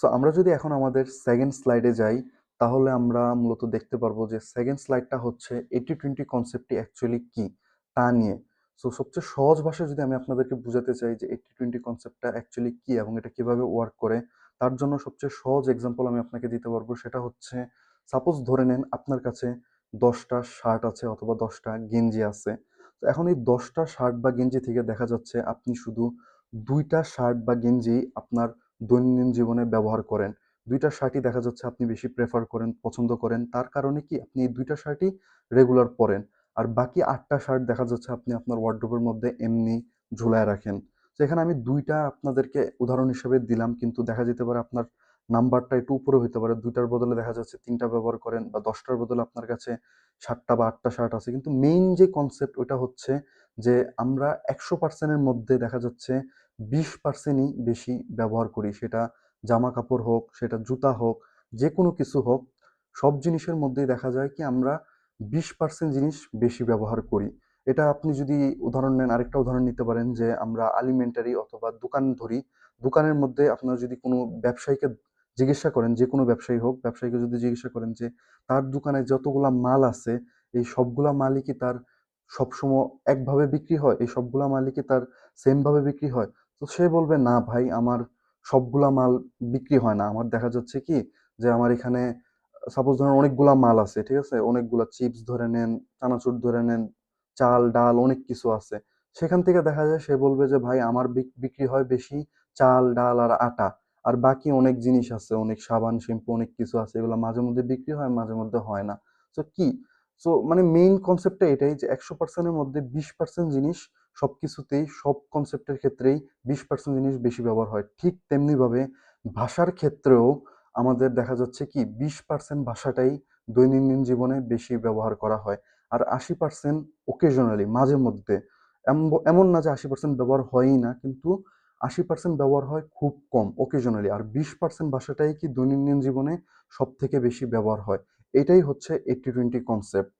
So আমরা যদি এখন আমাদের সেকেন্ড স্লাইডে যাই, তাহলে আমরা মূলত দেখতে পারব যে সেকেন্ড স্লাইডটা হচ্ছে এইটি টোয়েন্টি কনসেপ্টটি অ্যাকচুয়ালি কি, তা নিয়ে। সো সবচেয়ে সহজ ভাষায় যদি আমি আপনাদেরকে বোঝাতে চাই যে এইটি টোয়েন্টি কনসেপ্টটা অ্যাকচুয়ালি কি এবং এটা কীভাবে ওয়ার্ক করে, তার জন্য সবচেয়ে সহজ এক্সাম্পল আমি আপনাকে দিতে পারব সেটা হচ্ছে সাপোজ ধরে নেন আপনার কাছে দশটা শার্ট আছে অথবা দশটা গেঞ্জি আছে। তো এখন এই দশটা শার্ট বা গেঞ্জি থেকে দেখা যাচ্ছে আপনি শুধু দুইটা শার্ট বা গেঞ্জি আপনার দৈনন্দিন জীবনে ব্যবহার করেন। দুইটা শার্টই দেখা যাচ্ছে আপনি বেশি প্রেফার করেন, পছন্দ করেন। তার কারণে কি আপনি এই দুইটা শার্টই রেগুলার পরেন। আর বাকি আটটা শার্ট দেখা যাচ্ছে আপনি আপনার ওয়ার্ড্রোবের মধ্যে এমনি ঝুলায় রাখেন। তো এখানে আমি দুইটা আপনাদেরকে উদাহরণ হিসেবে দিলাম, কিন্তু দেখা যেতে পারে আপনার নাম্বারটা একটু উপরে হতে পারে। দুইটার বদলে দেখা যাচ্ছে তিনটা ব্যবহার করেন বা দশটার বদলে আপনার কাছে সাতটা বা আটটা শার্ট আছে। কিন্তু মেইন যে কনসেপ্ট ওটা হচ্ছে যে আমরা একশো পার্সেন্টের মধ্যে দেখা যাচ্ছে বিশ পার্সেন্টই বেশি ব্যবহার করি। সেটা জামা কাপড় হোক, সেটা জুতা হোক যে কোনো কিছু হোক, সব জিনিসের মধ্যেই দেখা যায় কি আমরা বিশ পার্সেন্ট জিনিস বেশি ব্যবহার করি। এটা আপনি যদি উদাহরণ নেন, আরেকটা উদাহরণ নিতে পারেন যে আমরা আলিমেন্টারি অথবা দোকান ধরি, দোকানের মধ্যে আপনারা যদি কোনো ব্যবসায়ীকে জিজ্ঞাসা করেন যে কোনো ব্যবসায়ী হোক, ব্যবসায়ীকে যদি জিজ্ঞাসা করেন যে তার দোকানে যতগুলা মাল আছে, এই সবগুলা মালই কি তার সবসময় একভাবে বিক্রি হয়? এই সবগুলা মালই কি তার সেমভাবে বিক্রি হয়? তো সে বলবে, না ভাই, আমার সবগুলা মাল বিক্রি হয় না। আমার দেখা যাচ্ছে কি যে আমার এখানে সাপোজ ধরেন অনেকগুলা মাল আছে, ঠিক আছে? অনেকগুলা চিপস ধরে নেন, চানাচুর ধরে নেন, চাল, ডাল, অনেক কিছু আছে। সেখান থেকে দেখা যায় সে বলবে যে, ভাই, আমার বিক- বিক্রি হয় বেশি চাল, ডাল আর আটা। আর বাকি অনেক জিনিস আছে, অনেক সাবান, শ্যাম্পু, অনেক কিছু আছে, এগুলো মাঝে মধ্যে বিক্রি হয়, মাঝে মধ্যে হয় না। তো কি? সো মানে মেইন কনসেপ্টটা এটাই যে, একশো পার্সেন্টের মধ্যে বিশ পার্সেন্ট জিনিস সব কিছুতেই সব কনসেপ্টের ক্ষেত্রেই বিশ পার্সেন্ট জিনিস বেশি ব্যবহার হয়। ঠিক তেমনিভাবে ভাষার ক্ষেত্রেও আমাদের দেখা যাচ্ছে কি, বিশ পার্সেন্ট ভাষাটাই দৈনন্দিন জীবনে বেশি ব্যবহার করা হয়। আর আশি পার্সেন্ট ওকেজনালি মাঝে মধ্যে। এমন- না যে আশি পার্সেন্ট ব্যবহার হয়ই না, কিন্তু আশি পার্সেন্ট ব্যবহার হয় খুব কম ওকেজনালি আর বিশ পার্সেন্ট ভাষাটাই কি দৈনন্দিন জীবনে সব থেকে বেশি ব্যবহার হয়। এটাই হচ্ছে এইটটি টোয়েন্টি কনসেপ্ট